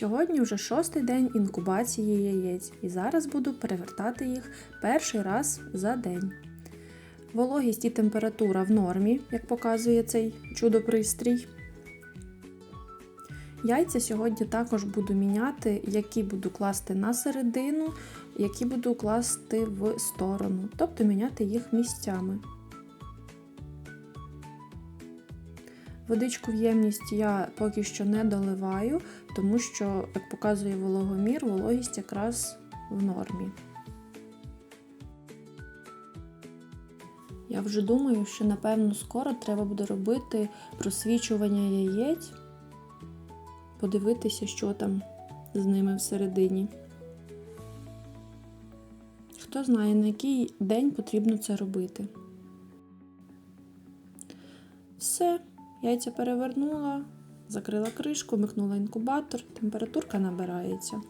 Сьогодні вже шостий день інкубації яєць, і зараз буду перевертати їх перший раз за день. Вологість і температура в нормі, як показує цей чудо-пристрій. Яйця сьогодні також буду міняти, які буду класти на середину, які буду класти в сторону, тобто міняти їх місцями. Водичку в ємність я поки що не доливаю, тому що, як показує вологомір, вологість якраз в нормі. Я вже думаю, що напевно скоро треба буде робити просвічування яєць, подивитися, що там з ними всередині. Хто знає, на який день потрібно це робити. Все, яйця перевернула, закрила кришку, вмикнула інкубатор, температурка набирається.